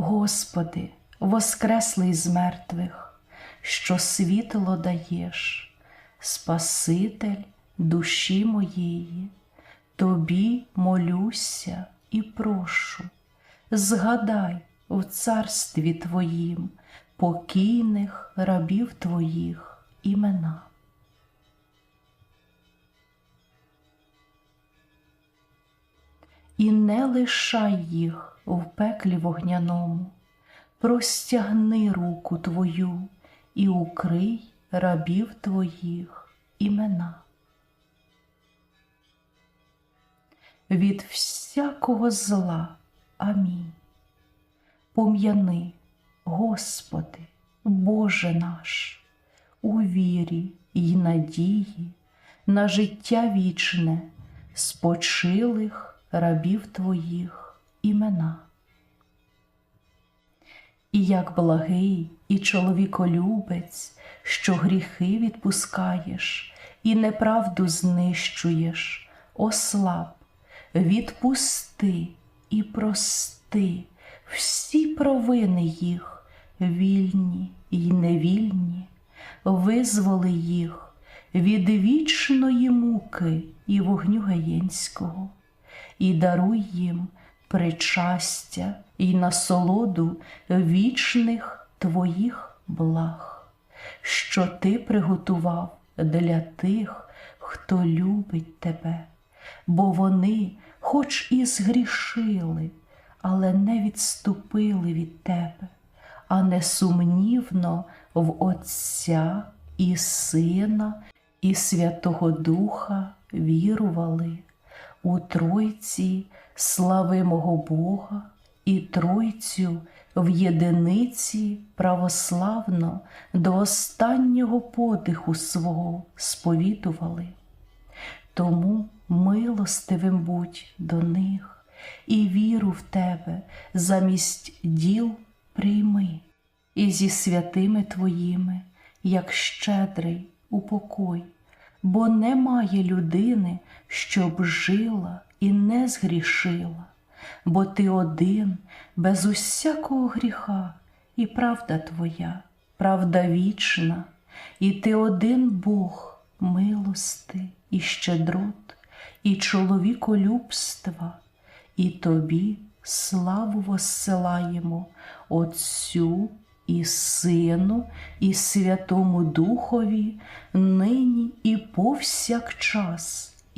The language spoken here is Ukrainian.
Господи, воскреслий з мертвих, що світло даєш, Спаситель душі моєї, Тобі молюся і прошу, згадай в царстві Твоїм покійних рабів Твоїх імена. І не лишай їх в пеклі вогняному, простягни руку Твою і укрий рабів Твоїх імена. Від всякого зла. Амінь. Пом'яни, Господи, Боже наш, у вірі й надії на життя вічне, спочилих рабів Твоїх імена. І як благий і чоловіколюбець, що гріхи відпускаєш і неправду знищуєш, ослаб, відпусти і прости всі провини їх, вільні й невільні, визволи їх від вічної муки і вогню гаєнського, і даруй їм причастя й насолоду вічних твоїх благ, що ти приготував для тих, хто любить тебе, бо вони, хоч і згрішили, але не відступили від тебе, а несумнівно в Отця і Сина, і Святого Духа вірували у Тройці славимого Бога і Тройцю в єдиниці православно до останнього подиху свого сповідували. Тому милостивим будь до них і віру в тебе замість діл прийми, і зі святими твоїми, як щедрий упокой, бо немає людини, щоб жила і не згрішила, бо ти один без усякого гріха, і правда твоя, правда вічна, і ти один Бог милости і щедрот, і чоловіколюбства, і тобі славу воссилаємо Отцю і Сину, і Святому Духові, нині і повсякчас,